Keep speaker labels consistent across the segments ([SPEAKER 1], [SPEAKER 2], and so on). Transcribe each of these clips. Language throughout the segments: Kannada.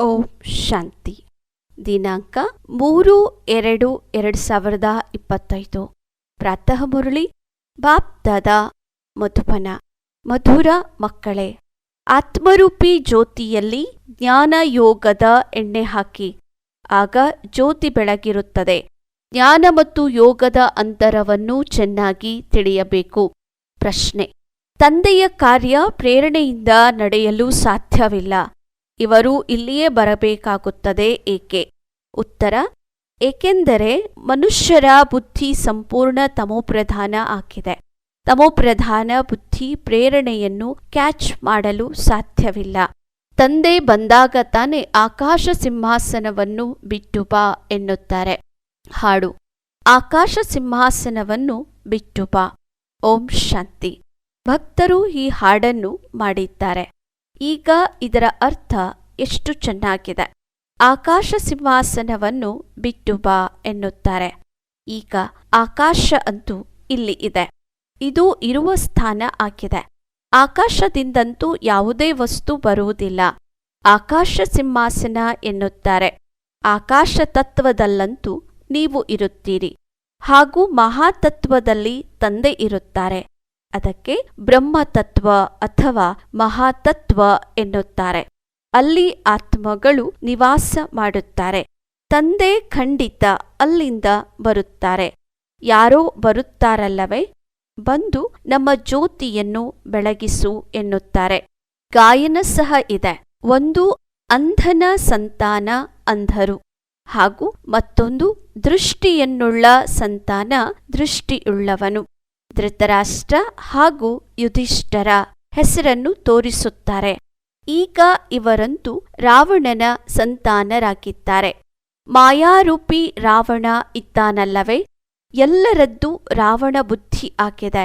[SPEAKER 1] ಓಂ ಶಾಂತಿ. ದಿನಾಂಕ ಮೂರು ಎರಡು ಎರಡು ಸಾವಿರದ ಇಪ್ಪತ್ತೈದು. ಪ್ರಾತಃ ಮುರಳಿ ಬಾಪ್ ದಾದಾ ಮಧುಪನ, ಮಧುರ ಮಕ್ಕಳೇ. ಆತ್ಮರೂಪಿ ಜ್ಯೋತಿಯಲ್ಲಿ ಜ್ಞಾನ ಯೋಗದ ಎಣ್ಣೆ ಹಾಕಿ. ಆಗ ಜ್ಯೋತಿ ಬೆಳಗಿರುತ್ತದೆ. ಜ್ಞಾನ ಮತ್ತು ಯೋಗದ ಅಂತರವನ್ನು ಚೆನ್ನಾಗಿ ತಿಳಿಯಬೇಕು. ಪ್ರಶ್ನೆ. ತಂದೆಯ ಕಾರ್ಯ ಪ್ರೇರಣೆಯಿಂದ ನಡೆಯಲು ಸಾಧ್ಯವಿಲ್ಲ. ಇವರು ಇಲ್ಲಿಯೇ ಬರಬೇಕಾಗುತ್ತದೆ ಏಕೆ? ಉತ್ತರ, ಏಕೆಂದರೆ ಮನುಷ್ಯರ ಬುದ್ಧಿ ಸಂಪೂರ್ಣ ತಮೋಪ್ರಧಾನ ಆಗಿದೆ. ತಮೋಪ್ರಧಾನ ಬುದ್ಧಿ ಪ್ರೇರಣೆಯನ್ನು ಕ್ಯಾಚ್ ಮಾಡಲು ಸಾಧ್ಯವಿಲ್ಲ. ತಂದೆ ಬಂದಾಗ ತಾನೇ ಆಕಾಶ ಸಿಂಹಾಸನವನ್ನು ಬಿಟ್ಟು ಬಾ ಎನ್ನುತ್ತಾರೆ. ಹಾಡು, ಆಕಾಶ ಸಿಂಹಾಸನವನ್ನು ಬಿಟ್ಟು ಬಾ. ಓಂ ಶಾಂತಿ. ಭಕ್ತರು ಈ ಹಾಡನ್ನು ಮಾಡಿದ್ದಾರೆ. ಈಗ ಇದರ ಅರ್ಥ ಎಷ್ಟು ಚೆನ್ನಾಗಿದೆ. ಆಕಾಶ ಸಿಂಹಾಸನವನ್ನು ಬಿಟ್ಟು ಬಾ ಎನ್ನುತ್ತಾರೆ. ಈಗ ಆಕಾಶ ಅಂತೂ ಇಲ್ಲಿ ಇದೆ. ಇದು ಇರುವ ಸ್ಥಾನ ಆಗಿದೆ. ಆಕಾಶದಿಂದಂತೂ ಯಾವುದೇ ವಸ್ತು ಬರುವುದಿಲ್ಲ. ಆಕಾಶ ಸಿಂಹಾಸನ ಎನ್ನುತ್ತಾರೆ. ಆಕಾಶ ತತ್ವದಲ್ಲಂತೂ ನೀವು ಇರುತ್ತೀರಿ. ಹಾಗೂ ಮಹಾತತ್ವದಲ್ಲಿ ತಂದೆ ಇರುತ್ತಾರೆ. ಅದಕ್ಕೆ ಬ್ರಹ್ಮತತ್ವ ಅಥವಾ ಮಹಾತತ್ವ ಎನ್ನುತ್ತಾರೆ. ಅಲ್ಲಿ ಆತ್ಮಗಳು ನಿವಾಸ ಮಾಡುತ್ತಾರೆ. ತಂದೆ ಖಂಡಿತ ಅಲ್ಲಿಂದ ಬರುತ್ತಾರೆ. ಯಾರೋ ಬರುತ್ತಾರಲ್ಲವೇ? ಬಂದು ನಮ್ಮ ಜ್ಯೋತಿಯನ್ನು ಬೆಳಗಿಸು ಎನ್ನುತ್ತಾರೆ. ಗಾಯನ ಸಹ ಇದೆ. ಒಂದು ಅಂಧನ ಸಂತಾನ ಅಂಧರು ಹಾಗೂ ಮತ್ತೊಂದು ದೃಷ್ಟಿಯನ್ನುಳ್ಳ ಸಂತಾನ ದೃಷ್ಟಿಯುಳ್ಳವನು. ಧೃತರಾಷ್ಟ್ರ ಹಾಗೂ ಯುಧಿಷ್ಠರ ಹೆಸರನ್ನು ತೋರಿಸುತ್ತಾರೆ. ಈಗ ಇವರಂತೂ ರಾವಣನ ಸಂತಾನರಾಗಿದ್ದಾರೆ. ಮಾಯಾರೂಪಿ ರಾವಣ ಇದ್ದಾನಲ್ಲವೇ? ಎಲ್ಲರದ್ದು ರಾವಣ ಬುದ್ಧಿ ಆಗಿದೆ.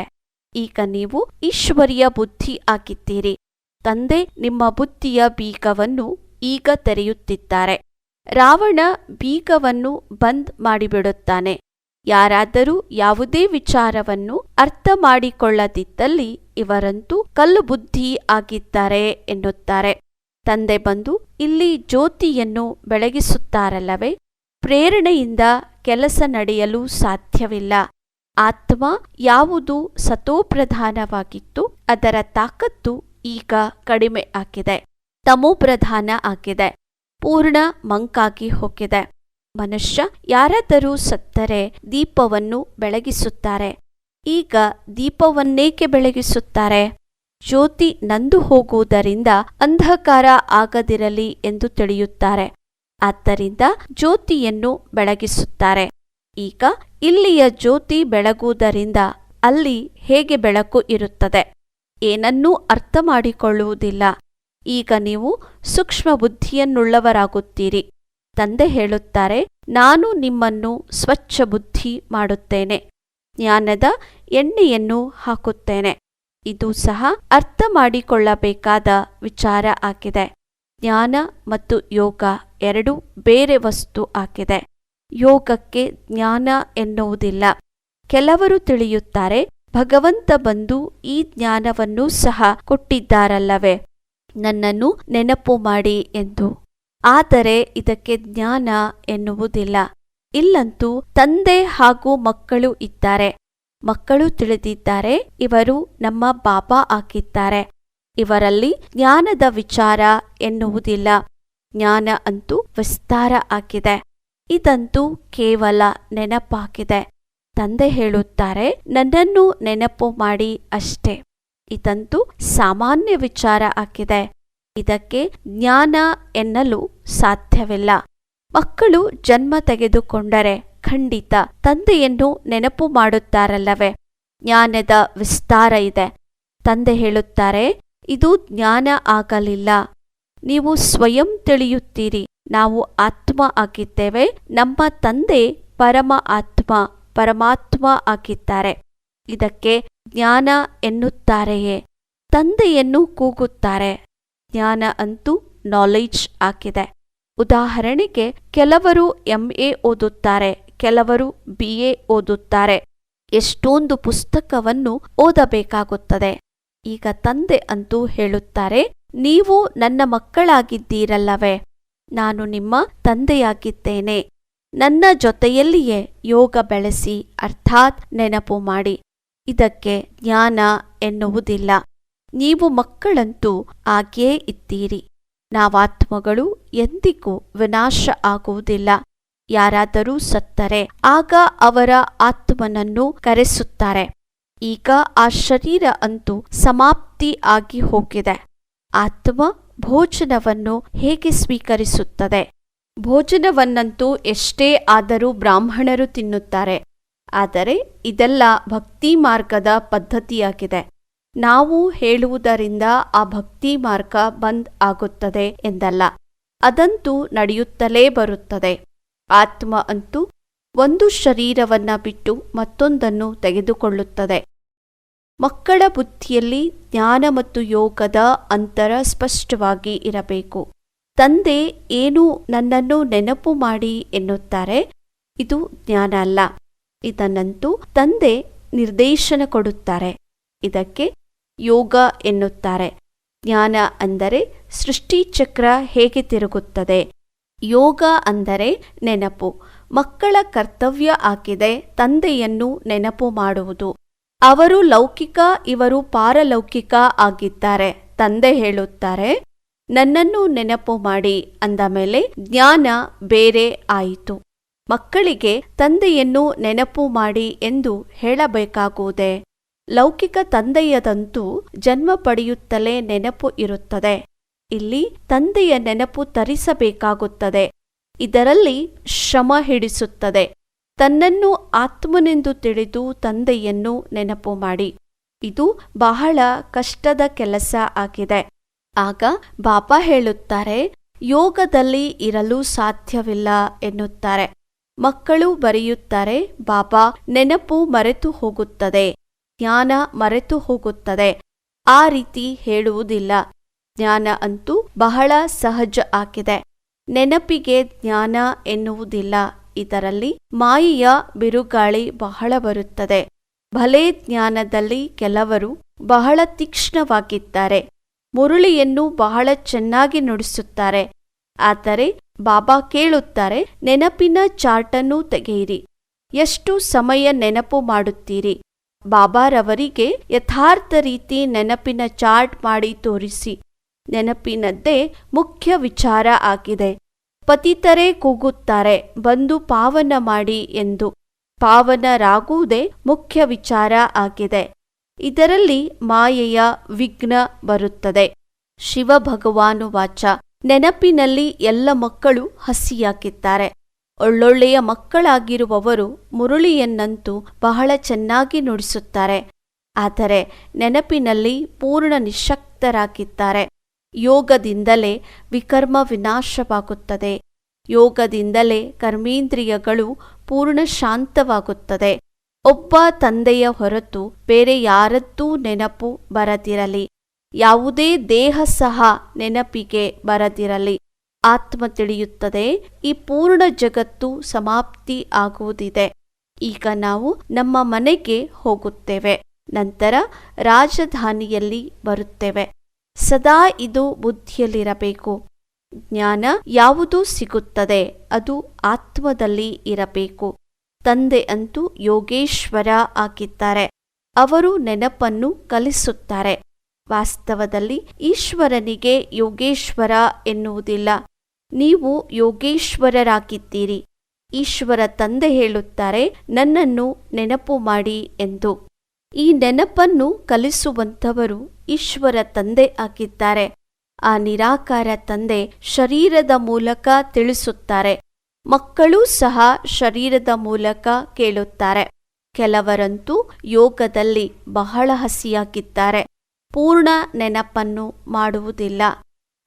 [SPEAKER 1] ಈಗ ನೀವು ಈಶ್ವರಿಯ ಬುದ್ಧಿ ಆಗಿದ್ದೀರಿ. ತಂದೆ ನಿಮ್ಮ ಬುದ್ಧಿಯ ಬೀಗವನ್ನು ಈಗ ತೆರೆಯುತ್ತಿದ್ದಾರೆ. ರಾವಣ ಬೀಗವನ್ನು ಬಂದ್ ಮಾಡಿಬಿಡುತ್ತಾನೆ. ಯಾರಾದರೂ ಯಾವುದೇ ವಿಚಾರವನ್ನು ಅರ್ಥ ಮಾಡಿಕೊಳ್ಳದಿದ್ದಲ್ಲಿ ಇವರಂತೂ ಕಲ್ಲು ಬುದ್ಧಿ ಆಗಿದ್ದಾರೆ ಎನ್ನುತ್ತಾರೆ. ತಂದೆ ಬಂದು ಇಲ್ಲಿ ಜ್ಯೋತಿಯನ್ನು ಬೆಳಗಿಸುತ್ತಾರಲ್ಲವೇ? ಪ್ರೇರಣೆಯಿಂದ ಕೆಲಸ ನಡೆಯಲು ಸಾಧ್ಯವಿಲ್ಲ. ಆತ್ಮ ಯಾವುದು ಸತೋಪ್ರಧಾನವಾಗಿತ್ತು, ಅದರ ತಾಕತ್ತು ಈಗ ಕಡಿಮೆ ಆಗಿದೆ. ತಮೋಪ್ರಧಾನ ಆಗಿದೆ. ಪೂರ್ಣ ಮಂಕಾಗಿ ಹೋಗಿದೆ. ಮನುಷ್ಯ ಯಾರಾದರೂ ಸತ್ತರೆ ದೀಪವನ್ನು ಬೆಳಗಿಸುತ್ತಾರೆ. ಈಗ ದೀಪವನ್ನೇಕೆ ಬೆಳಗಿಸುತ್ತಾರೆ? ಜ್ಯೋತಿ ನಂದು ಹೋಗುವುದರಿಂದ ಅಂಧಕಾರ ಆಗದಿರಲಿ ಎಂದು ತಿಳಿಯುತ್ತಾರೆ. ಆದ್ದರಿಂದ ಜ್ಯೋತಿಯನ್ನು ಬೆಳಗಿಸುತ್ತಾರೆ. ಈಗ ಇಲ್ಲಿಯ ಜ್ಯೋತಿ ಬೆಳಗುವುದರಿಂದ ಅಲ್ಲಿ ಹೇಗೆ ಬೆಳಕು ಇರುತ್ತದೆ? ಏನನ್ನೂ ಅರ್ಥ ಮಾಡಿಕೊಳ್ಳುವುದಿಲ್ಲ ಈಗ ನೀವು ಸೂಕ್ಷ್ಮ ಬುದ್ಧಿಯನ್ನುಳ್ಳವರಾಗುತ್ತೀರಿ ತಂದೆ ಹೇಳುತ್ತಾರೆ, ನಾನು ನಿಮ್ಮನ್ನು ಸ್ವಚ್ಛ ಬುದ್ಧಿ ಮಾಡುತ್ತೇನೆ. ಜ್ಞಾನದ ಎಣ್ಣೆಯನ್ನು ಹಾಕುತ್ತೇನೆ. ಇದು ಸಹ ಅರ್ಥ ಮಾಡಿಕೊಳ್ಳಬೇಕಾದ ವಿಚಾರ ಆಗಿದೆ. ಜ್ಞಾನ ಮತ್ತು ಯೋಗ ಎರಡು ಬೇರೆ ವಸ್ತು ಆಗಿದೆ. ಯೋಗಕ್ಕೆ ಜ್ಞಾನ ಎನ್ನುವುದಿಲ್ಲ. ಕೆಲವರು ತಿಳಿಯುತ್ತಾರೆ, ಭಗವಂತ ಬಂದು ಈ ಜ್ಞಾನವನ್ನು ಸಹ ಕೊಟ್ಟಿದ್ದಾರಲ್ಲವೇ? ನನ್ನನ್ನು ನೆನಪು ಮಾಡಿ ಎಂದು. ಆದರೆ ಇದಕ್ಕೆ ಜ್ಞಾನ ಎನ್ನುವುದಿಲ್ಲ. ಇಲ್ಲಂತೂ ತಂದೆ ಹಾಗೂ ಮಕ್ಕಳು ಇದ್ದಾರೆ. ಮಕ್ಕಳು ತಿಳಿದಿದ್ದಾರೆ, ಇವರು ನಮ್ಮ ಬಾಬಾ ಆಗಿದ್ದಾರೆ. ಇವರಲ್ಲಿ ಜ್ಞಾನದ ವಿಚಾರ ಎನ್ನುವುದಿಲ್ಲ. ಜ್ಞಾನ ಅಂತೂ ವಿಸ್ತಾರ ಆಗಿದೆ. ಇದಂತೂ ಕೇವಲ ನೆನಪಾಗಿದೆ. ತಂದೆ ಹೇಳುತ್ತಾರೆ, ನನ್ನನ್ನು ನೆನಪು ಮಾಡಿ ಅಷ್ಟೇ. ಇದಂತೂ ಸಾಮಾನ್ಯ ವಿಚಾರ ಆಗಿದೆ. ಇದಕ್ಕೆ ಜ್ಞಾನ ಎನ್ನಲು ಸಾಧ್ಯವಿಲ್ಲ. ಮಕ್ಕಳು ಜನ್ಮ ತೆಗೆದುಕೊಂಡರೆ ಖಂಡಿತ ತಂದೆಯನ್ನು ನೆನಪು ಮಾಡುತ್ತಾರಲ್ಲವೇ? ಜ್ಞಾನದ ವಿಸ್ತಾರ ಇದೆ. ತಂದೆ ಹೇಳುತ್ತಾರೆ, ಇದು ಜ್ಞಾನ ಆಗಲಿಲ್ಲ. ನೀವು ಸ್ವಯಂ ತಿಳಿಯುತ್ತೀರಿ. ನಾವು ಆತ್ಮ ಆಗಿದ್ದೇವೆ. ನಮ್ಮ ತಂದೆ ಪರಮ ಆತ್ಮ, ಪರಮಾತ್ಮ ಆಗಿದ್ದಾರೆ. ಇದಕ್ಕೆ ಜ್ಞಾನ ಎನ್ನುತ್ತಾರೆಯೇ? ತಂದೆಯನ್ನು ಕೂಗುತ್ತಾರೆ. ಜ್ಞಾನ ಅಂತೂ ನಾಲೆಡ್ಜ್ ಆಗಿದೆ ಉದಾಹರಣೆಗೆ ಕೆಲವರು ಎಂ ಎ ಓದುತ್ತಾರೆ, ಕೆಲವರು ಬಿ ಎ ಓದುತ್ತಾರೆ. ಎಷ್ಟೊಂದು ಪುಸ್ತಕವನ್ನು ಓದಬೇಕಾಗುತ್ತದೆ. ಈಗ ತಂದೆ ಅಂತೂ ಹೇಳುತ್ತಾರೆ, ನೀವು ನನ್ನ ಮಕ್ಕಳಾಗಿದ್ದೀರಲ್ಲವೇ, ನಾನು ನಿಮ್ಮ ತಂದೆಯಾಗಿದ್ದೇನೆ. ನನ್ನ ಜೊತೆಯಲ್ಲಿಯೇ ಯೋಗ ಬೆಳೆಸಿ, ಅರ್ಥಾತ್ ನೆನಪು ಮಾಡಿ. ಇದಕ್ಕೆ ಜ್ಞಾನ ಎನ್ನುವುದಿಲ್ಲ. ನೀವು ಮಕ್ಕಳಂತೂ ಆಗೇ ಇದ್ದೀರಿ. ನಾವಾತ್ಮಗಳು ಎಂದಿಗೂ ವಿನಾಶ ಆಗುವುದಿಲ್ಲ. ಯಾರಾದರೂ ಸತ್ತರೆ, ಆಗ ಅವರ ಆತ್ಮನನ್ನು ಕರೆಸುತ್ತಾರೆ. ಈಗ ಆ ಶರೀರ ಅಂತೂ ಸಮಾಪ್ತಿ ಆಗಿ ಹೋಗಿದೆ. ಆತ್ಮ ಭೋಜನವನ್ನು ಹೇಗೆ ಸ್ವೀಕರಿಸುತ್ತದೆ? ಭೋಜನವನ್ನಂತೂ ಎಷ್ಟೇ ಆದರೂ ಬ್ರಾಹ್ಮಣರು ತಿನ್ನುತ್ತಾರೆ. ಆದರೆ ಇದೆಲ್ಲ ಭಕ್ತಿ ಮಾರ್ಗದ ಪದ್ಧತಿಯಾಗಿದೆ. ನಾವು ಹೇಳುವುದರಿಂದ ಆ ಭಕ್ತಿ ಮಾರ್ಗ ಬಂದ್ ಆಗುತ್ತದೆ ಎಂದಲ್ಲ. ಅದಂತೂ ನಡೆಯುತ್ತಲೇ ಬರುತ್ತದೆ. ಆತ್ಮ ಅಂತೂ ಒಂದು ಶರೀರವನ್ನ ಬಿಟ್ಟು ಮತ್ತೊಂದನ್ನು ತೆಗೆದುಕೊಳ್ಳುತ್ತದೆ. ಮಕ್ಕಳ ಬುದ್ಧಿಯಲ್ಲಿ ಜ್ಞಾನ ಮತ್ತು ಯೋಗದ ಅಂತರ ಸ್ಪಷ್ಟವಾಗಿ ಇರಬೇಕು. ತಂದೆ ಏನು ನನ್ನನ್ನು ನೆನಪು ಮಾಡಿ ಎನ್ನುತ್ತಾರೆ? ಇದು ಜ್ಞಾನ ಅಲ್ಲ. ಇದನ್ನಂತೂ ತಂದೆ ನಿರ್ದೇಶನ ಕೊಡುತ್ತಾರೆ. ಇದಕ್ಕೆ ಯೋಗ ಎನ್ನುತ್ತಾರೆ. ಜ್ಞಾನ ಅಂದರೆ ಸೃಷ್ಟಿಚಕ್ರ ಹೇಗೆ ತಿರುಗುತ್ತದೆ? ಯೋಗ ಅಂದರೆ ನೆನಪು. ಮಕ್ಕಳ ಕರ್ತವ್ಯ ಆಗಿದೆ, ತಂದೆಯನ್ನು ನೆನಪು ಮಾಡುವುದು. ಅವರು ಲೌಕಿಕ, ಇವರು ಪಾರಲೌಕಿಕ ಆಗಿದ್ದಾರೆ. ತಂದೆ ಹೇಳುತ್ತಾರೆ, ನನ್ನನ್ನು ನೆನಪು ಮಾಡಿ ಅಂದ ಮೇಲೆ ಜ್ಞಾನ ಬೇರೆ ಆಯಿತು. ಮಕ್ಕಳಿಗೆ ತಂದೆಯನ್ನು ನೆನಪು ಮಾಡಿ ಎಂದು ಹೇಳಬೇಕಾಗುವುದೇ? ಲೌಕಿಕ ತಂದೆಯದಂತೂ ಜನ್ಮ ಪಡೆಯುತ್ತಲೇ ನೆನಪು ಇರುತ್ತದೆ. ಇಲ್ಲಿ ತಂದೆಯ ನೆನಪು ತರಿಸಬೇಕಾಗುತ್ತದೆ. ಇದರಲ್ಲಿ ಶ್ರಮ ಹಿಡಿಸುತ್ತದೆ. ತನ್ನನ್ನು ಆತ್ಮನೆಂದು ತಿಳಿದು ತಂದೆಯನ್ನು ನೆನಪು ಮಾಡಿ. ಇದು ಬಹಳ ಕಷ್ಟದ ಕೆಲಸ ಆಗಿದೆ. ಆಗ ಬಾಬಾ ಹೇಳುತ್ತಾರೆ, ಯೋಗದಲ್ಲಿ ಇರಲು ಸಾಧ್ಯವಿಲ್ಲ ಎನ್ನುತ್ತಾರೆ. ಮಕ್ಕಳು ಬರೆಯುತ್ತಾರೆ ಬಾಬಾ ನೆನಪು ಮರೆತು ಹೋಗುತ್ತದೆ. ಜ್ಞಾನ ಮರೆತು ಹೋಗುತ್ತದೆ. ಆ ರೀತಿ ಹೇಳುವುದಿಲ್ಲ. ಜ್ಞಾನ ಅಂತೂ ಬಹಳ ಸಹಜ ಆಗಿದೆ. ನೆನಪಿಗೆ ಜ್ಞಾನ ಎನ್ನುವುದಿಲ್ಲ. ಇದರಲ್ಲಿ ಮಾಯೆಯ ಬಿರುಗಾಳಿ ಬಹಳ ಬರುತ್ತದೆ. ಭಲೆ ಜ್ಞಾನದಲ್ಲಿ ಕೆಲವರು ಬಹಳ ತೀಕ್ಷ್ಣವಾಗಿದ್ದಾರೆ. ಮುರುಳಿಯನ್ನು ಬಹಳ ಚೆನ್ನಾಗಿ ನುಡಿಸುತ್ತಾರೆ. ಆದರೆ ಬಾಬಾ ಕೇಳುತ್ತಾರೆ, ನೆನಪಿನ ಚಾರ್ಟನ್ನು ತೆಗೆಯಿರಿ. ಎಷ್ಟು ಸಮಯ ನೆನಪು ಮಾಡುತ್ತೀರಿ? ಬಾಬಾರವರಿಗೆ ಯಥಾರ್ಥ ರೀತಿ ನೆನಪಿನ ಚಾರ್ಟ್ ಮಾಡಿ ತೋರಿಸಿ. ನೆನಪಿನದ್ದೇ ಮುಖ್ಯ ವಿಚಾರ ಆಗಿದೆ. ಪತಿತರೇ ಕೂಗುತ್ತಾರೆ, ಬಂದು ಪಾವನ ಮಾಡಿ ಎಂದು. ಪಾವನರಾಗುವುದೇ ಮುಖ್ಯ ವಿಚಾರ ಆಗಿದೆ. ಇದರಲ್ಲಿ ಮಾಯೆಯ ವಿಘ್ನ ಬರುತ್ತದೆ. ಶಿವ ಭಗವಾನು ವಾಚ. ನೆನಪಿನಲ್ಲಿ ಎಲ್ಲ ಮಕ್ಕಳು ಹಸಿಯಾಗಿದ್ದಾರೆ. ಒಳ್ಳೊಳ್ಳೆಯ ಮಕ್ಕಳಾಗಿರುವವರು ಮುರುಳಿಯನ್ನಂತೂ ಬಹಳ ಚೆನ್ನಾಗಿ ನುಡಿಸುತ್ತಾರೆ. ಆದರೆ ನೆನಪಿನಲ್ಲಿ ಪೂರ್ಣ ನಿಶಕ್ತರಾಗಿದ್ದಾರೆ. ಯೋಗದಿಂದಲೇ ವಿಕರ್ಮ ವಿನಾಶವಾಗುತ್ತದೆ. ಯೋಗದಿಂದಲೇ ಕರ್ಮೇಂದ್ರಿಯಗಳು ಪೂರ್ಣ ಶಾಂತವಾಗುತ್ತದೆ. ಒಬ್ಬ ತಂದೆಯ ಹೊರತು ಬೇರೆ ಯಾರದ್ದೂ ನೆನಪು ಬರದಿರಲಿ. ಯಾವುದೇ ದೇಹ ಸಹ ನೆನಪಿಗೆ ಬರದಿರಲಿ. ಆತ್ಮ ತಿಳಿಯುತ್ತದೆ. ಈ ಪೂರ್ಣ ಜಗತ್ತು ಸಮಾಪ್ತಿ ಆಗುವುದಿದೆ. ಈಗ ನಾವು ನಮ್ಮ ಮನೆಗೆ ಹೋಗುತ್ತೇವೆ. ನಂತರ ರಾಜಧಾನಿಯಲ್ಲಿ ಬರುತ್ತೇವೆ. ಸದಾ ಇದು ಬುದ್ಧಿಯಲ್ಲಿರಬೇಕು. ಜ್ಞಾನ ಯಾವುದು ಸಿಗುತ್ತದೆ, ಅದು ಆತ್ಮದಲ್ಲಿ ಇರಬೇಕು. ತಂದೆ ಅಂತೂ ಯೋಗೇಶ್ವರ ಆಗಿದ್ದಾರೆ. ಅವರು ನೆನಪನ್ನು ಕಲಿಸುತ್ತಾರೆ. ವಾಸ್ತವದಲ್ಲಿ ಈಶ್ವರನಿಗೆ ಯೋಗೇಶ್ವರ ಎನ್ನುವುದಿಲ್ಲ. ನೀವು ಯೋಗೇಶ್ವರರಾಗಿದ್ದೀರಿ. ಈಶ್ವರ ತಂದೆ ಹೇಳುತ್ತಾರೆ, ನನ್ನನ್ನು ನೆನಪು ಮಾಡಿ ಎಂದು. ಈ ನೆನಪನ್ನು ಕಲಿಸುವಂಥವರು ಈಶ್ವರ ತಂದೆ ಆಗಿದ್ದಾರೆ. ಆ ನಿರಾಕಾರ ತಂದೆ ಶರೀರದ ಮೂಲಕ ತಿಳಿಸುತ್ತಾರೆ. ಮಕ್ಕಳೂ ಸಹ ಶರೀರದ ಮೂಲಕ ಕೇಳುತ್ತಾರೆ. ಕೆಲವರಂತೂ ಯೋಗದಲ್ಲಿ ಬಹಳ ಹಸಿಯಾಗಿದ್ದಾರೆ. ಪೂರ್ಣ ನೆನಪನ್ನು ಮಾಡುವುದಿಲ್ಲ.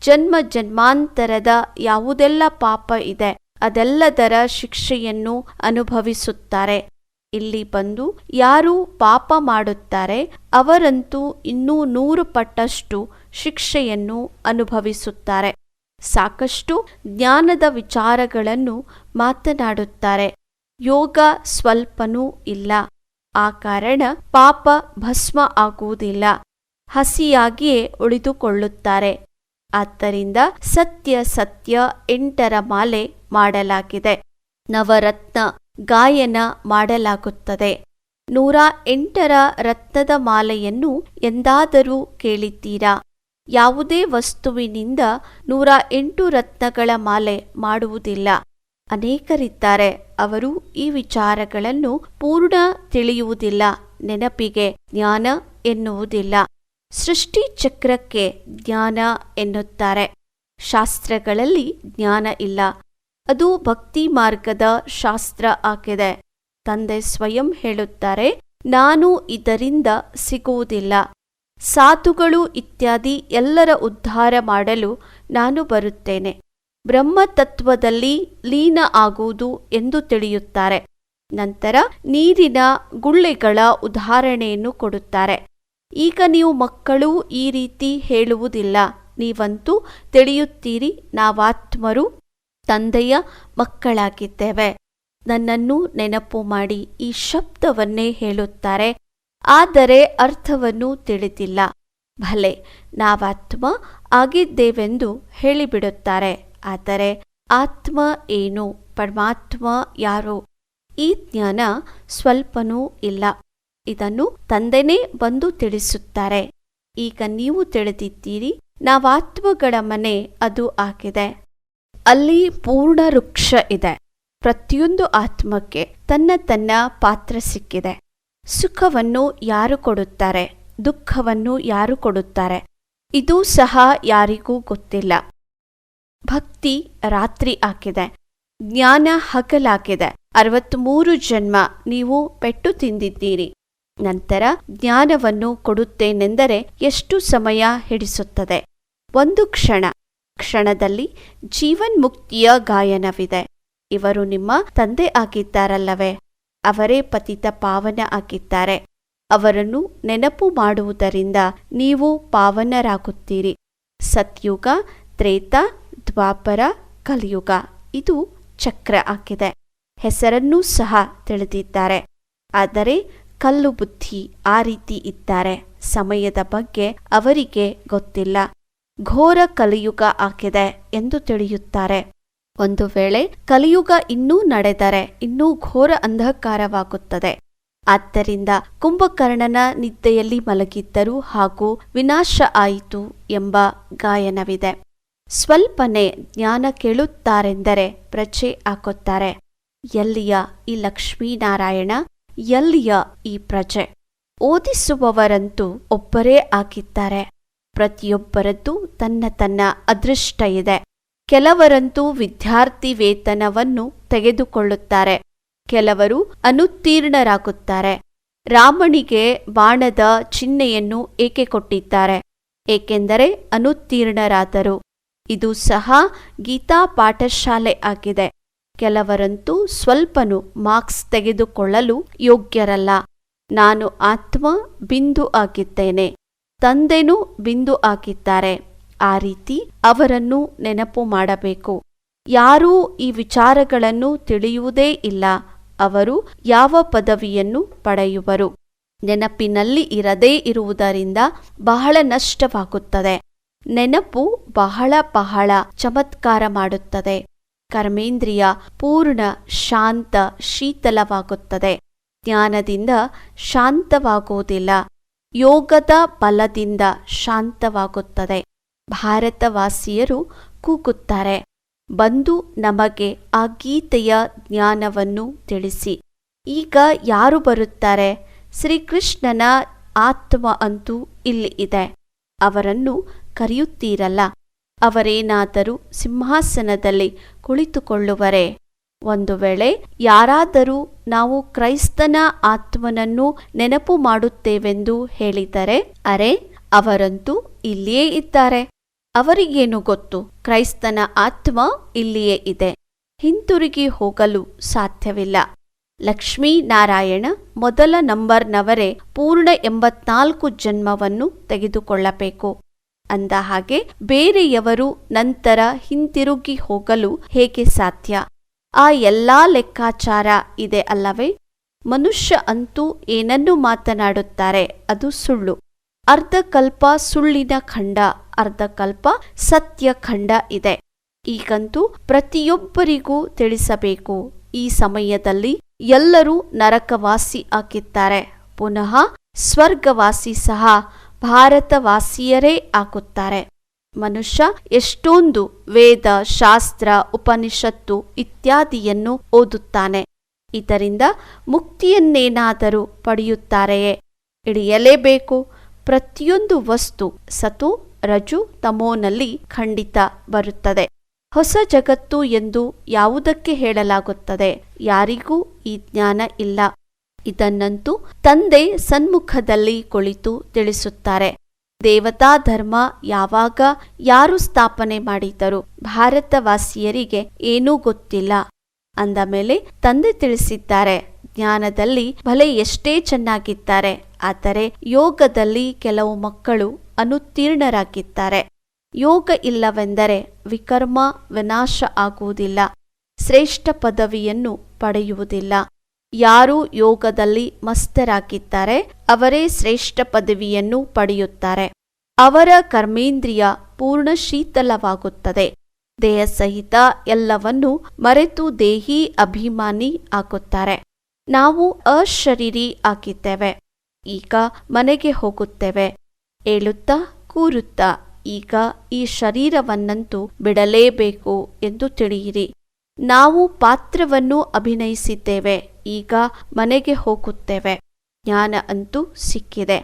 [SPEAKER 1] ಜನ್ಮ ಜನ್ಮಾಂತರದ ಯಾವುದೆಲ್ಲ ಪಾಪ ಇದೆ, ಅದೆಲ್ಲದರ ಶಿಕ್ಷೆಯನ್ನು ಅನುಭವಿಸುತ್ತಾರೆ. ಇಲ್ಲಿ ಬಂದು ಯಾರು ಪಾಪ ಮಾಡುತ್ತಾರೆ, ಅವರಂತೂ ಇನ್ನೂ ನೂರು ಪಟ್ಟಷ್ಟು ಶಿಕ್ಷೆಯನ್ನು ಅನುಭವಿಸುತ್ತಾರೆ. ಸಾಕಷ್ಟು ಜ್ಞಾನದ ವಿಚಾರಗಳನ್ನು ಮಾತನಾಡುತ್ತಾರೆ. ಯೋಗ ಸ್ವಲ್ಪನೂ ಇಲ್ಲ. ಆ ಕಾರಣ ಪಾಪ ಭಸ್ಮ ಆಗುವುದಿಲ್ಲ. ಹಸಿಯಾಗಿಯೇ ಉಳಿದುಕೊಳ್ಳುತ್ತಾರೆ. ಆದ್ದರಿಂದ ಸತ್ಯ ಸತ್ಯ ಎಂಟರ ಮಾಲೆ ಮಾಡಲಾಗಿದೆ. ನವರತ್ನ ಗಾಯನ ಮಾಡಲಾಗುತ್ತದೆ. ನೂರ ಎಂಟರ ರತ್ನದ ಮಾಲೆಯನ್ನು ಎಂದಾದರೂ ಕೇಳಿದ್ದೀರಾ? ಯಾವುದೇ ವಸ್ತುವಿನಿಂದ ನೂರ ಎಂಟು ರತ್ನಗಳ ಮಾಲೆ ಮಾಡುವುದಿಲ್ಲ. ಅನೇಕರಿದ್ದಾರೆ. ಅವರು ಈ ವಿಚಾರಗಳನ್ನು ಪೂರ್ಣ ತಿಳಿಯುವುದಿಲ್ಲ, ನೆನಪಿಗೆ ಜ್ಞಾನ ಎನ್ನುವುದಿಲ್ಲ. ಸೃಷ್ಟಿ ಚಕ್ರಕ್ಕೆ ಜ್ಞಾನ ಎನ್ನುತ್ತಾರೆ. ಶಾಸ್ತ್ರಗಳಲ್ಲಿ ಜ್ಞಾನ ಇಲ್ಲ. ಅದು ಭಕ್ತಿ ಮಾರ್ಗದ ಶಾಸ್ತ್ರ ಆಗಿದೆ. ತಂದೆ ಸ್ವಯಂ ಹೇಳುತ್ತಾರೆ, ನಾನು ಇದರಿಂದ ಸಿಗುವುದಿಲ್ಲ. ಸಾಧುಗಳು ಇತ್ಯಾದಿ ಎಲ್ಲರ ಉದ್ಧಾರ ಮಾಡಲು ನಾನು ಬರುತ್ತೇನೆ. ಬ್ರಹ್ಮತತ್ವದಲ್ಲಿ ಲೀನ ಆಗುವುದು ಎಂದು ತಿಳಿಯುತ್ತಾರೆ. ನಂತರ ನೀರಿನ ಗುಳ್ಳೆಗಳ ಉದಾಹರಣೆಯನ್ನು ಕೊಡುತ್ತಾರೆ. ಈಗ ನೀವು ಮಕ್ಕಳು ಈ ರೀತಿ ಹೇಳುವುದಿಲ್ಲ. ನೀವಂತೂ ತಿಳಿಯುತ್ತೀರಿ, ನಾವಾತ್ಮರು ತಂದೆಯ ಮಕ್ಕಳಾಗಿದ್ದೇವೆ. ನನ್ನನ್ನು ನೆನಪು ಮಾಡಿ ಈ ಶಬ್ದವನ್ನೇ ಹೇಳುತ್ತಾರೆ. ಆದರೆ ಅರ್ಥವನ್ನು ತಿಳಿದಿಲ್ಲ. ಭಲೆ, ನಾವಾತ್ಮ ಆಗಿದ್ದೇವೆಂದು ಹೇಳಿಬಿಡುತ್ತಾರೆ. ಆದರೆ ಆತ್ಮ ಏನು? ಪರಮಾತ್ಮ ಯಾರು? ಈ ಜ್ಞಾನ ಸ್ವಲ್ಪನೂ ಇಲ್ಲ. ಇದನ್ನು ತಂದೆನೇ ಬಂದು ತಿಳಿಸುತ್ತಾರೆ. ಈಗ ನೀವು ತಿಳಿದಿದ್ದೀರಿ, ನಾವಾತ್ಮಗಳ ಮನೆ ಅದು ಆಗಿದೆ. ಅಲ್ಲಿ ಪೂರ್ಣ ವೃಕ್ಷ ಇದೆ. ಪ್ರತಿಯೊಂದು ಆತ್ಮಕ್ಕೆ ತನ್ನ ತನ್ನ ಪಾತ್ರ ಸಿಕ್ಕಿದೆ. ಸುಖವನ್ನು ಯಾರು ಕೊಡುತ್ತಾರೆ? ದುಃಖವನ್ನು ಯಾರು ಕೊಡುತ್ತಾರೆ? ಇದು ಸಹ ಯಾರಿಗೂ ಗೊತ್ತಿಲ್ಲ. ಭಕ್ತಿ ರಾತ್ರಿ ಆಗಿದೆ. ಜ್ಞಾನ ಹಗಲಾಗಿದೆ. ಅರವತ್ತ್ಮೂರು ಜನ್ಮ ನೀವು ಪೆಟ್ಟು ತಿಂದಿದ್ದೀರಿ. ನಂತರ ಜ್ಞಾನವನ್ನು ಕೊಡುತ್ತೇನೆಂದರೆ ಎಷ್ಟು ಸಮಯ ಹಿಡಿಸುತ್ತದೆ? ಒಂದು ಕ್ಷಣ. ಕ್ಷಣದಲ್ಲಿ ಜೀವನ್ಮುಕ್ತಿಯ ಗಾಯನವಿದೆ. ಇವರು ನಿಮ್ಮ ತಂದೆ ಆಗಿದ್ದಾರಲ್ಲವೇ? ಅವರೇ ಪತಿತ ಪಾವನ ಆಗಿದ್ದಾರೆ. ಅವರನ್ನು ನೆನಪು ಮಾಡುವುದರಿಂದ ನೀವು ಪಾವನರಾಗುತ್ತೀರಿ. ಸತ್ಯುಗ, ತ್ರೇತ, ದ್ವಾಪರ, ಕಲಿಯುಗ. ಇದು ಚಕ್ರ ಆಗಿದೆ. ಹೆಸರನ್ನೂ ಸಹ ತಿಳಿದಿದ್ದಾರೆ. ಆದರೆ ಕಲ್ಲು ಬುದ್ಧಿ ಆ ರೀತಿ ಇದ್ದಾರೆ. ಸಮಯದ ಬಗ್ಗೆ ಅವರಿಗೆ ಗೊತ್ತಿಲ್ಲ. ಘೋರ ಕಲಿಯುಗ ಆಗಿದೆ ಎಂದು ತಿಳಿಯುತ್ತಾರೆ. ಒಂದು ವೇಳೆ ಕಲಿಯುಗ ಇನ್ನೂ ನಡೆದರೆ ಇನ್ನೂ ಘೋರ ಅಂಧಕಾರವಾಗುತ್ತದೆ. ಆದ್ದರಿಂದ ಕುಂಭಕರ್ಣನ ನಿದ್ದೆಯಲ್ಲಿ ಮಲಗಿದ್ದರು ಹಾಗೂ ವಿನಾಶ ಆಯಿತು ಎಂಬ ಗಾಯನವಿದೆ. ಸ್ವಲ್ಪನೇ ಜ್ಞಾನ ಕೇಳುತ್ತಾರೆಂದರೆ ಪ್ರಜೆ ಹಾಕುತ್ತಾರೆ. ಎಲ್ಲಿಯ ಈ ಲಕ್ಷ್ಮೀನಾರಾಯಣ? ಎಲ್ಲಿಯ ಈ ಪ್ರಜೆ? ಓದಿಸುವವರಂತೂ ಒಬ್ಬರೇ ಆಗಿದ್ದಾರೆ. ಪ್ರತಿಯೊಬ್ಬರದ್ದು ತನ್ನ ತನ್ನ ಅದೃಷ್ಟ ಇದೆ. ಕೆಲವರಂತೂ ವಿದ್ಯಾರ್ಥಿ ವೇತನವನ್ನು ತೆಗೆದುಕೊಳ್ಳುತ್ತಾರೆ. ಕೆಲವರು ಅನುತ್ತೀರ್ಣರಾಗುತ್ತಾರೆ. ರಾಮನಿಗೆ ಬಾಣದ ಚಿಹ್ನೆಯನ್ನು ಏಕೆ ಕೊಟ್ಟಿದ್ದಾರೆ? ಏಕೆಂದರೆ ಅನುತ್ತೀರ್ಣರಾದರು. ಇದು ಸಹ ಗೀತಾ ಪಾಠಶಾಲೆ ಆಗಿದೆ. ಕೆಲವರಂತೂ ಸ್ವಲ್ಪನು ಮಾರ್ಕ್ಸ್ ತೆಗೆದುಕೊಳ್ಳಲು ಯೋಗ್ಯರಲ್ಲ. ನಾನು ಆತ್ಮ ಬಿಂದು ಆಗಿದ್ದೇನೆ. ತಂದೆನೂ ಬಿಂದು ಆಗಿದ್ದಾರೆ. ಆ ರೀತಿ ಅವರನ್ನು ನೆನಪು ಮಾಡಬೇಕು. ಯಾರೂ ಈ ವಿಚಾರಗಳನ್ನು ತಿಳಿಯುವುದೇ ಇಲ್ಲ. ಅವರು ಯಾವ ಪದವಿಯನ್ನು ಪಡೆಯುವರು? ನೆನಪಿನಲ್ಲಿ ಇರದೇ ಇರುವುದರಿಂದ ಬಹಳ ನಷ್ಟವಾಗುತ್ತದೆ. ನೆನಪು ಬಹಳ ಬಹಳ ಚಮತ್ಕಾರ ಮಾಡುತ್ತದೆ. ಕರ್ಮೇಂದ್ರಿಯ ಪೂರ್ಣ ಶಾಂತ ಶೀತಲವಾಗುತ್ತದೆ. ಜ್ಞಾನದಿಂದ ಶಾಂತವಾಗುವುದಿಲ್ಲ. ಯೋಗದ ಬಲದಿಂದ ಶಾಂತವಾಗುತ್ತದೆ. ಭಾರತವಾಸಿಯರು ಕೂಗುತ್ತಾರೆ. ಬಂದು ನಮಗೆ ಆ ಗೀತೆಯ ಜ್ಞಾನವನ್ನು ತಿಳಿಸಿ. ಈಗ ಯಾರು ಬರುತ್ತಾರೆ? ಶ್ರೀಕೃಷ್ಣನ ಆತ್ಮ ಅಂತೂ ಇಲ್ಲಿ ಇದೆ. ಅವರನ್ನು ಕರೆಯುತ್ತೀರಲ್ಲ. ಅವರೇನಾದರೂ ಸಿಂಹಾಸನದಲ್ಲಿ ಕುಳಿತುಕೊಳ್ಳುವರೆ? ಒಂದು ವೇಳೆ ಯಾರಾದರೂ ನಾವು ಕ್ರೈಸ್ತನ ಆತ್ಮನನ್ನು ನೆನಪು ಮಾಡುತ್ತೇವೆಂದು ಹೇಳಿದರೆ, ಅರೆ, ಅವರಂತೂ ಇಲ್ಲಿಯೇ ಇದ್ದಾರೆ. ಅವರಿಗೇನು ಗೊತ್ತು? ಕ್ರೈಸ್ತನ ಆತ್ಮ ಇಲ್ಲಿಯೇ ಇದೆ. ಹಿಂತಿರುಗಿ ಹೋಗಲು ಸಾಧ್ಯವಿಲ್ಲ. ಲಕ್ಷ್ಮೀನಾರಾಯಣ ಮೊದಲ ನಂಬರ್ನವರೇ ಪೂರ್ಣ ಎಂಬತ್ನಾಲ್ಕು ಜನ್ಮವನ್ನು ತೆಗೆದುಕೊಳ್ಳಬೇಕು. ಅಂದ ಹಾಗೆ ಬೇರೆಯವರು ನಂತರ ಹಿಂತಿರುಗಿ ಹೋಗಲು ಹೇಗೆ ಸಾಧ್ಯ? ಆ ಎಲ್ಲಾ ಲೆಕ್ಕಾಚಾರ ಇದೆ ಅಲ್ಲವೇ? ಮನುಷ್ಯ ಅಂತೂ ಏನನ್ನು ಮಾತನಾಡುತ್ತಾರೆ ಅದು ಸುಳ್ಳು. ಅರ್ಧಕಲ್ಪ ಸುಳ್ಳಿನ ಖಂಡ, ಅರ್ಧಕಲ್ಪ ಸತ್ಯ ಖಂಡ ಇದೆ. ಈಗಂತೂ ಪ್ರತಿಯೊಬ್ಬರಿಗೂ ತಿಳಿಸಬೇಕು. ಈ ಸಮಯದಲ್ಲಿ ಎಲ್ಲರೂ ನರಕವಾಸಿ ಆಗಿದ್ದಾರೆ. ಪುನಃ ಸ್ವರ್ಗವಾಸಿ ಸಹ ಭಾರತವಾಸಿಯರೇ ಆಗುತ್ತಾರೆ. ಮನುಷ್ಯ ಎಷ್ಟೊಂದು ವೇದ, ಶಾಸ್ತ್ರ, ಉಪನಿಷತ್ತು ಇತ್ಯಾದಿಯನ್ನು ಓದುತ್ತಾನೆ. ಇದರಿಂದ ಮುಕ್ತಿಯನ್ನೇನಾದರೂ ಪಡೆಯುತ್ತಾರೆಯೇ? ಇಳಿಯಲೇಬೇಕು ಪ್ರತಿಯೊಂದು ವಸ್ತು ಸತು ರಜು ತಮೋನಲ್ಲಿ ಖಂಡಿತ ಬರುತ್ತದೆ. ಹೊಸ ಜಗತ್ತು ಎಂದು ಯಾವುದಕ್ಕೆ ಹೇಳಲಾಗುತ್ತದೆ? ಯಾರಿಗೂ ಈ ಜ್ಞಾನ ಇಲ್ಲ. ಇದನ್ನಂತೂ ತಂದೆ ಸನ್ಮುಖದಲ್ಲಿ ಕುಳಿತು ತಿಳಿಸುತ್ತಾರೆ. ದೇವತಾ ಧರ್ಮ ಯಾವಾಗ ಯಾರು ಸ್ಥಾಪನೆ ಮಾಡಿದರು ಭಾರತವಾಸಿಯರಿಗೆ ಏನೂ ಗೊತ್ತಿಲ್ಲ. ಅಂದ ಮೇಲೆ ತಂದೆ ತಿಳಿಸಿದ್ದಾರೆ, ಜ್ಞಾನದಲ್ಲಿ ಭಲೆ ಎಷ್ಟೇ ಚೆನ್ನಾಗಿದ್ದಾರೆ, ಆದರೆ ಯೋಗದಲ್ಲಿ ಕೆಲವು ಮಕ್ಕಳು ಅನುತ್ತೀರ್ಣರಾಗಿದ್ದಾರೆ. ಯೋಗ ಇಲ್ಲವೆಂದರೆ ವಿಕರ್ಮ ವಿನಾಶ ಆಗುವುದಿಲ್ಲ. ಶ್ರೇಷ್ಠ ಪದವಿಯನ್ನು ಪಡೆಯುವುದಿಲ್ಲ. ಯಾರು ಯೋಗದಲ್ಲಿ ಮಸ್ತರಾಗಿದ್ದಾರೆ, ಅವರೇ ಶ್ರೇಷ್ಠ ಪದವಿಯನ್ನು ಪಡೆಯುತ್ತಾರೆ. ಅವರ ಕರ್ಮೇಂದ್ರಿಯ ಪೂರ್ಣ ಶೀತಲವಾಗುತ್ತದೆ. ದೇಹ ಸಹಿತ ಎಲ್ಲವನ್ನೂ ಮರೆತು ದೇಹಿ ಅಭಿಮಾನಿ ಆಗುತ್ತಾರೆ. ನಾವು ಅಶರೀರಿ ಆಗಿದ್ದೇವೆ. ಈಗ ಮನೆಗೆ ಹೋಗುತ್ತೇವೆ. ಏಳುತ್ತಾ ಕೂರುತ್ತಾ ಈಗ ಈ ಶರೀರವನ್ನಂತೂ ಬಿಡಲೇಬೇಕು ಎಂದು ತಿಳಿಯಿರಿ. ನಾವು ಪಾತ್ರವನ್ನು ಅಭಿನಯಿಸಿದ್ದೇವೆ. ಈಗ ಮನೆಗೆ ಹೋಗುತ್ತೇವೆ. ಜ್ಞಾನ ಅಂತೂ ಸಿಕ್ಕಿದೆ.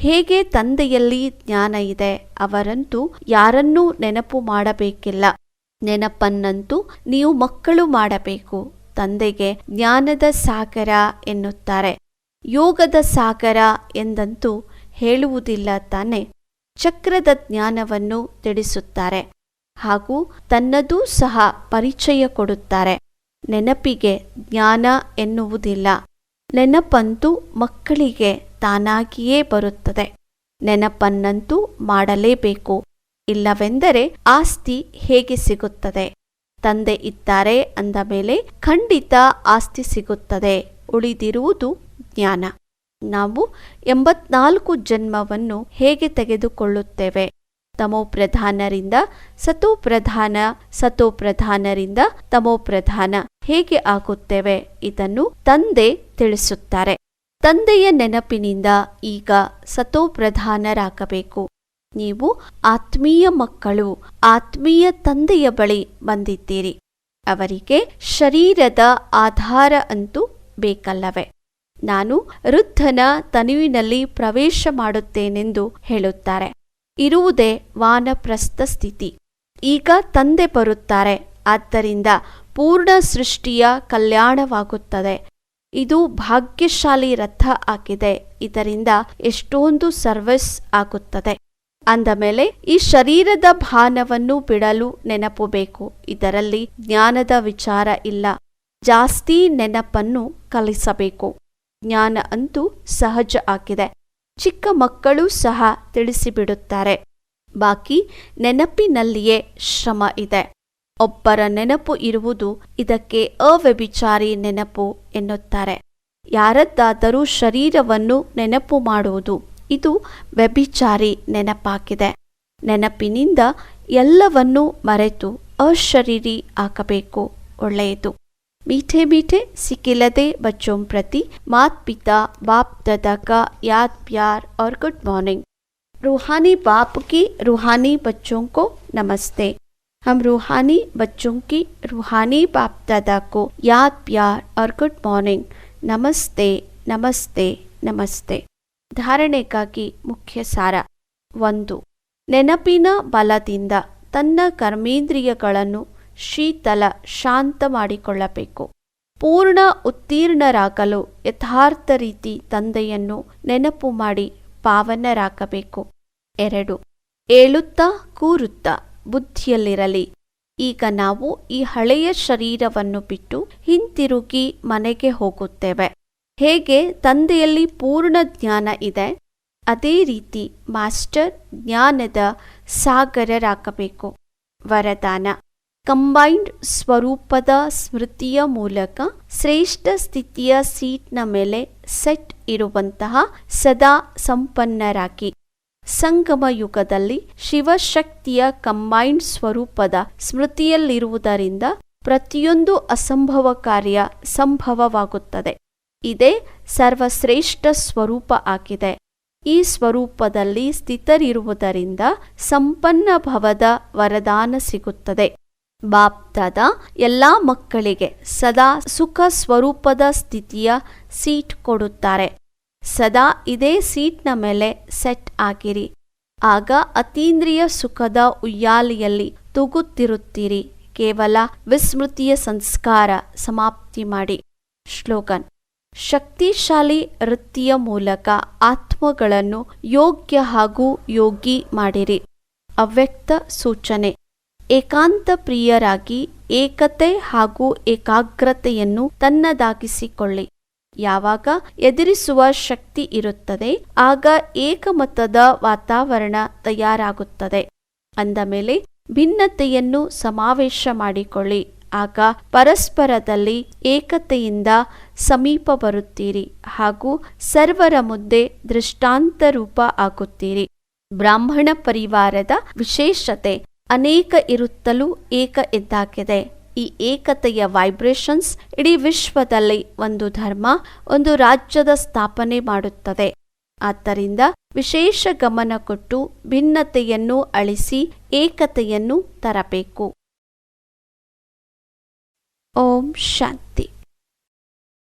[SPEAKER 1] ಹೇಗೆ ತಂದೆಯಲ್ಲಿ ಜ್ಞಾನ ಇದೆ ಅವರಂತೂ ಯಾರನ್ನೂ ನೆನಪು ಮಾಡಬೇಕಿಲ್ಲ. ನೆನಪನ್ನಂತೂ ನೀವು ಮಕ್ಕಳು ಮಾಡಬೇಕು. ತಂದೆಗೆ ಜ್ಞಾನದ ಸಾಗರ ಎನ್ನುತ್ತಾರೆ. ಯೋಗದ ಸಾಗರ ಎಂದಂತೂ ಹೇಳುವುದಿಲ್ಲ ತಾನೆ. ಚಕ್ರದ ಜ್ಞಾನವನ್ನು ತಿಳಿಸುತ್ತಾರೆ. ಹಾಗೂ ತನ್ನದೂ ಸಹ ಪರಿಚಯ ಕೊಡುತ್ತಾರೆ. ನೆನಪಿಗೆ ಜ್ಞಾನ ಎನ್ನುವುದಿಲ್ಲ. ನೆನಪಂತೂ ಮಕ್ಕಳಿಗೆ ತಾನಾಗಿಯೇ ಬರುತ್ತದೆ. ನೆನಪನ್ನಂತೂ ಮಾಡಲೇಬೇಕು. ಇಲ್ಲವೆಂದರೆ ಆಸ್ತಿ ಹೇಗೆ ಸಿಗುತ್ತದೆ? ತಂದೆ ಇದ್ದಾರೆ ಅಂದ ಮೇಲೆ ಖಂಡಿತ ಆಸ್ತಿ ಸಿಗುತ್ತದೆ. ಉಳಿದಿರುವುದು ಜ್ಞಾನ. ನಾವು ಎಂಬತ್ನಾಲ್ಕು ಜನ್ಮವನ್ನು ಹೇಗೆ ತೆಗೆದುಕೊಳ್ಳುತ್ತೇವೆ? ತಮೋ ಪ್ರಧಾನರಿಂದ ಸತೋ ಪ್ರಧಾನ, ಸತೋ ಪ್ರಧಾನರಿಂದ ತಮೋ ಪ್ರಧಾನ. ಹೇಗೆ ಆಗುತ್ತೇವೆ ಇದನ್ನು ತಂದೆ ತಿಳಿಸುತ್ತಾರೆ. ತಂದೆಯ ನೆನಪಿನಿಂದ ಈಗ ಸತೋಪ್ರಧಾನರಾಗಬೇಕು ನೀವು ಆತ್ಮೀಯ ಮಕ್ಕಳು, ಆತ್ಮೀಯ ತಂದೆಯ ಬಳಿ ಬಂದಿದ್ದೀರಿ. ಅವರಿಗೆ ಶರೀರದ ಆಧಾರ ಅಂತೂ ಬೇಕಲ್ಲವೇ. ನಾನು ವೃದ್ಧನ ತನುವಿನಲ್ಲಿ ಪ್ರವೇಶ ಮಾಡುತ್ತೇನೆಂದು ಹೇಳುತ್ತಾರೆ. ಇರುವುದೇ ವಾನಪ್ರಸ್ಥ ಸ್ಥಿತಿ. ಈಗ ತಂದೆ ಬರುತ್ತಾರೆ. ಆದ್ದರಿಂದ ಪೂರ್ಣ ಸೃಷ್ಟಿಯ ಕಲ್ಯಾಣವಾಗುತ್ತದೆ. ಇದು ಭಾಗ್ಯಶಾಲಿ ರಥ ಆಗಿದೆ. ಇದರಿಂದ ಎಷ್ಟೊಂದು ಸರ್ವಿಸ್ ಆಗುತ್ತದೆ. ಅಂದ ಮೇಲೆ ಈ ಶರೀರದ ಭಾನವನ್ನು ಬಿಡಲು ನೆನಪು ಬೇಕು ಇದರಲ್ಲಿ ಜ್ಞಾನದ ವಿಚಾರ ಇಲ್ಲ. ಜಾಸ್ತಿ ನೆನಪನ್ನು ಕಲಿಸಬೇಕು. ಜ್ಞಾನ ಅಂತೂ ಸಹಜ ಆಗಿದೆ. ಚಿಕ್ಕ ಮಕ್ಕಳು ಸಹ ತಿಳಿಸಿಬಿಡುತ್ತಾರೆ. ಬಾಕಿ ನೆನಪಿನಲ್ಲಿಯೇ ಶ್ರಮ ಇದೆ. ಒಬ್ಬರ ನೆನಪು ಇರುವುದು ಇದಕ್ಕೆ ಅವ್ಯಭಿಚಾರಿ ನೆನಪು ಎನ್ನುತ್ತಾರೆ ಯಾರದ್ದಾದರೂ ಶರೀರವನ್ನು ನೆನಪು ಮಾಡುವುದು ಇದು ವ್ಯಭಿಚಾರಿ ನೆನಪಾಗಿದೆ ನೆನಪಿನಿಂದ ಎಲ್ಲವನ್ನೂ ಮರೆತು ಅಶರೀರಿ ಆಗಬೇಕು ಒಳ್ಳೆಯದು मीठे मीठे सिकिलदे बच्चों प्रति मात पिता बाप दादा का याद प्यार और गुड मॉर्निंग रूहानी बाप की रूहानी बच्चों को नमस्ते हम रूहानी बच्चों की रूहानी बाप दादा को याद प्यार और गुड मॉर्निंग ನಮಸ್ತೆ ನಮಸ್ತೆ ನಮಸ್ತೆ ಧಾರಣೆಗಾಗಿ ಮುಖ್ಯ ಸಾರ ಒಂದು ನೆನಪಿನ ಬಲದಿಂದ ತನ್ನ ಕರ್ಮೇಂದ್ರಿಯಗಳನ್ನು ಶೀತಲ ಶಾಂತ ಮಾಡಿಕೊಳ್ಳಬೇಕು ಪೂರ್ಣ ಉತ್ತೀರ್ಣರಾಗಲು ಯಥಾರ್ಥ ರೀತಿ ತಂದೆಯನ್ನು ನೆನಪು ಮಾಡಿ ಪಾವನರಾಗಬೇಕು ಎರಡು ಏಳುತ್ತಾ ಕೂರುತ್ತಾ ಬುದ್ಧಿಯಲ್ಲಿರಲಿ. ಈಗ ನಾವು ಈ ಹಳೆಯ ಶರೀರವನ್ನು ಬಿಟ್ಟು ಹಿಂತಿರುಗಿ ಮನೆಗೆ ಹೋಗುತ್ತೇವೆ. ಹೇಗೆ? ತಂದೆಯಲ್ಲಿ ಪೂರ್ಣ ಜ್ಞಾನ ಇದೆ. ಅದೇ ರೀತಿ ಮಾಸ್ಟರ್ ಜ್ಞಾನದ ಸಾಗರರಾಗಬೇಕು. ವರದಾನ. ಕಂಬೈನ್ಡ್ ಸ್ವರೂಪದ ಸ್ಮೃತಿಯ ಮೂಲಕ ಶ್ರೇಷ್ಠ ಸ್ಥಿತಿಯ ಸೀಟ್ನ ಮೇಲೆ ಸೆಟ್ ಇರುವಂತಹ ಸದಾ ಸಂಪನ್ನರಾಗಿ. ಸಂಗಮ ಯುಗದಲ್ಲಿ ಶಿವಶಕ್ತಿಯ ಕಂಬೈನ್ಡ್ ಸ್ವರೂಪದ ಸ್ಮೃತಿಯಲ್ಲಿರುವುದರಿಂದ ಪ್ರತಿಯೊಂದು ಅಸಂಭವ ಕಾರ್ಯ ಸಂಭವವಾಗುತ್ತದೆ. ಇದೇ ಸರ್ವಶ್ರೇಷ್ಠ ಸ್ವರೂಪ ಆಗಿದೆ. ಈ ಸ್ವರೂಪದಲ್ಲಿ ಸ್ಥಿತರಿರುವುದರಿಂದ ಸಂಪನ್ನ ಭವದ ವರದಾನ ಸಿಗುತ್ತದೆ. ಬಾಪ್ತದ ಎಲ್ಲ ಮಕ್ಕಳಿಗೆ ಸದಾ ಸುಖ ಸ್ವರೂಪದ ಸ್ಥಿತಿಯ ಸೀಟ್ ಕೊಡುತ್ತಾರೆ. ಸದಾ ಇದೇ ಸೀಟ್ನ ಮೇಲೆ ಸೆಟ್ ಆಗಿರಿ. ಆಗ ಅತೀಂದ್ರಿಯ ಸುಖದ ಉಯ್ಯಾಲೆಯಲ್ಲಿ ತೂಗುತ್ತಿರುತ್ತೀರಿ. ಕೇವಲ ವಿಸ್ಮೃತಿಯ ಸಂಸ್ಕಾರ ಸಮಾಪ್ತಿ ಮಾಡಿ. ಶ್ಲೋಗನ್ ಶಕ್ತಿಶಾಲಿ ವೃತ್ತಿಯ ಮೂಲಕ ಆತ್ಮಗಳನ್ನು ಯೋಗ್ಯ ಹಾಗೂ ಯೋಗಿ ಮಾಡಿರಿ. ಅವ್ಯಕ್ತ ಸೂಚನೆ. ಏಕಾಂತ ಪ್ರಿಯರಾಗಿ ಏಕತೆ ಹಾಗೂ ಏಕಾಗ್ರತೆಯನ್ನು ತನ್ನದಾಗಿಸಿಕೊಳ್ಳಿ. ಯಾವಾಗ ಎದುರಿಸುವ ಶಕ್ತಿ ಇರುತ್ತದೆ, ಆಗ ಏಕಮತದ ವಾತಾವರಣ ತಯಾರಾಗುತ್ತದೆ. ಅಂದ ಮೇಲೆ ಭಿನ್ನತೆಯನ್ನು ಸಮಾವೇಶ ಮಾಡಿಕೊಳ್ಳಿ, ಆಗ ಪರಸ್ಪರದಲ್ಲಿ ಏಕತೆಯಿಂದ ಸಮೀಪ ಬರುತ್ತೀರಿ ಹಾಗೂ ಸರ್ವರ ಮುಂದೆ ದೃಷ್ಟಾಂತ ರೂಪ ಆಗುತ್ತೀರಿ ಬ್ರಾಹ್ಮಣ ಪರಿವಾರದ ವಿಶೇಷತೆ ಅನೇಕ ಇರುತ್ತಲೂ ಏಕ ಇದ್ದಾಗಿದೆ. ಈ ಏಕತೆಯ ವೈಬ್ರೇಷನ್ಸ್ ಇಡೀ ವಿಶ್ವದಲ್ಲಿ ಒಂದು ಧರ್ಮ, ಒಂದು ರಾಜ್ಯದ ಸ್ಥಾಪನೆ ಮಾಡುತ್ತದೆ. ಆದ್ದರಿಂದ ವಿಶೇಷ ಗಮನ ಕೊಟ್ಟು ಭಿನ್ನತೆಯನ್ನು ಅಳಿಸಿ ಏಕತೆಯನ್ನು ತರಬೇಕು. ಓಂ ಶಾಂತಿ.